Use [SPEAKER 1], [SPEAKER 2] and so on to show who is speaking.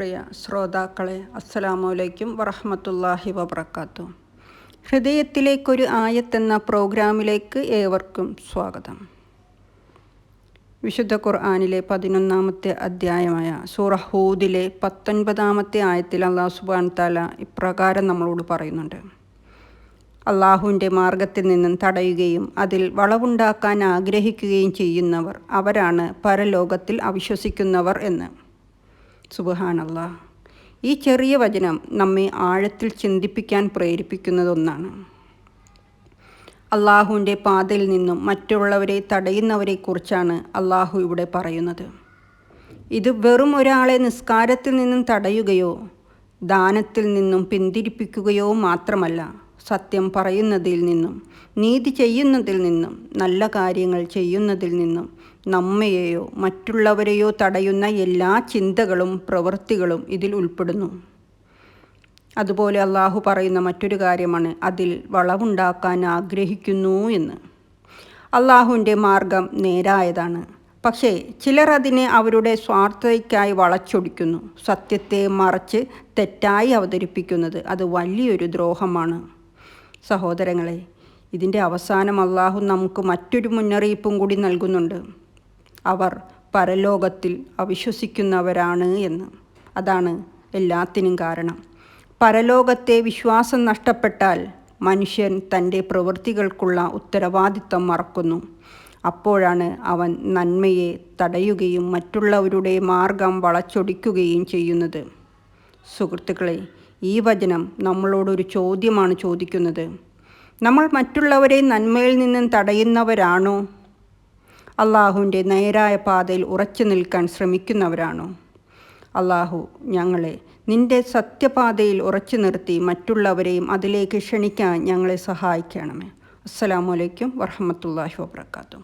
[SPEAKER 1] പ്രിയ ശ്രോതാക്കളെ അസ്സലാമലൈക്കും വറഹമത്തല്ലാഹി വബർക്കാത്തു ഹൃദയത്തിലേക്കൊരു ആയത്തെന്ന പ്രോഗ്രാമിലേക്ക് ഏവർക്കും സ്വാഗതം. വിശുദ്ധ ഖുർആാനിലെ പതിനൊന്നാമത്തെ അധ്യായമായ സൂറഹൂദിലെ പത്തൊൻപതാമത്തെ ആയത്തിൽ അള്ളാഹു സുബാൻ താല ഇപ്രകാരം നമ്മളോട് പറയുന്നുണ്ട്. അള്ളാഹുവിന്റെ മാർഗത്തിൽ നിന്നും തടയുകയും അതിൽ വളവുണ്ടാക്കാൻ ആഗ്രഹിക്കുകയും ചെയ്യുന്നവർ അവരാണ് പരലോകത്തിൽ അവിശ്വസിക്കുന്നവർ എന്ന്. സുബഹാനല്ല. ഈ ചെറിയ വചനം നമ്മെ ആഴത്തിൽ ചിന്തിപ്പിക്കാൻ പ്രേരിപ്പിക്കുന്നതൊന്നാണ്. അള്ളാഹുവിന്റെ പാതയിൽ നിന്നും മറ്റുള്ളവരെ തടയുന്നവരെക്കുറിച്ചാണ് അള്ളാഹു ഇവിടെ പറയുന്നത്. ഇത് വെറും ഒരാളെ നിസ്കാരത്തിൽ നിന്നും തടയുകയോ ദാനത്തിൽ നിന്നും പിന്തിരിപ്പിക്കുകയോ മാത്രമല്ല. സത്യം പറയുന്നതിൽ നിന്നും നീതി ചെയ്യുന്നതിൽ നിന്നും നല്ല കാര്യങ്ങൾ ചെയ്യുന്നതിൽ നിന്നും നമ്മയെയോ മറ്റുള്ളവരെയോ തടയുന്ന എല്ലാ ചിന്തകളും പ്രവൃത്തികളും ഇതിൽ ഉൾപ്പെടുന്നു. അതുപോലെ അള്ളാഹു പറയുന്ന മറ്റൊരു കാര്യമാണ് അതിൽ വളവുണ്ടാക്കാൻ ആഗ്രഹിക്കുന്നു എന്ന്. അള്ളാഹുവിന്റെ മാർഗം നേരായതാണ്. പക്ഷേ ചിലർ അതിനെ അവരുടെ സ്വാർത്ഥതയ്ക്കായി വളച്ചൊടിക്കുന്നു സത്യത്തെ മറച്ച് തെറ്റായി അവതരിപ്പിക്കുന്നത് അത് വലിയൊരു ദ്രോഹമാണ്. സഹോദരങ്ങളെ ഇതിന്റെ അവസാനം അള്ളാഹു നമുക്ക് മറ്റൊരു മുന്നറിയിപ്പും കൂടി നൽകുന്നുണ്ട്. അവർ പരലോകത്തിൽ അവിശ്വസിക്കുന്നവരാണ് എന്ന്. അതാണ് എല്ലാത്തിനും കാരണം. പരലോകത്തെ വിശ്വാസം നഷ്ടപ്പെട്ടാൽ മനുഷ്യൻ തന്റെ പ്രവൃത്തികൾക്കുള്ള ഉത്തരവാദിത്തം മറക്കുന്നു. അപ്പോഴാണ് അവൻ നന്മയെ തടയുകയും മറ്റുള്ളവരുടെ മാർഗം വളച്ചൊടിക്കുകയും ചെയ്യുന്നത്. സുഹൃത്തുക്കളെ ഈ വചനം നമ്മളോടൊരു ചോദ്യമാണ് ചോദിക്കുന്നത്. നമ്മൾ മറ്റുള്ളവരെ നന്മയിൽ നിന്നും തടയുന്നവരാണോ? അള്ളാഹുവിന്റെ നേരായ പാതയിൽ ഉറച്ചു നിൽക്കാൻ ശ്രമിക്കുന്നവരാണോ? അള്ളാഹു ഞങ്ങളെ നിന്റെ സത്യപാതയിൽ ഉറച്ചു നിർത്തി മറ്റുള്ളവരെയും അതിലേക്ക് ക്ഷണിക്കാൻ ഞങ്ങളെ സഹായിക്കണമേ. അസ്സാം വലൈക്കും വർഹമത്തല്ലാഹി വാബർക്കാത്തു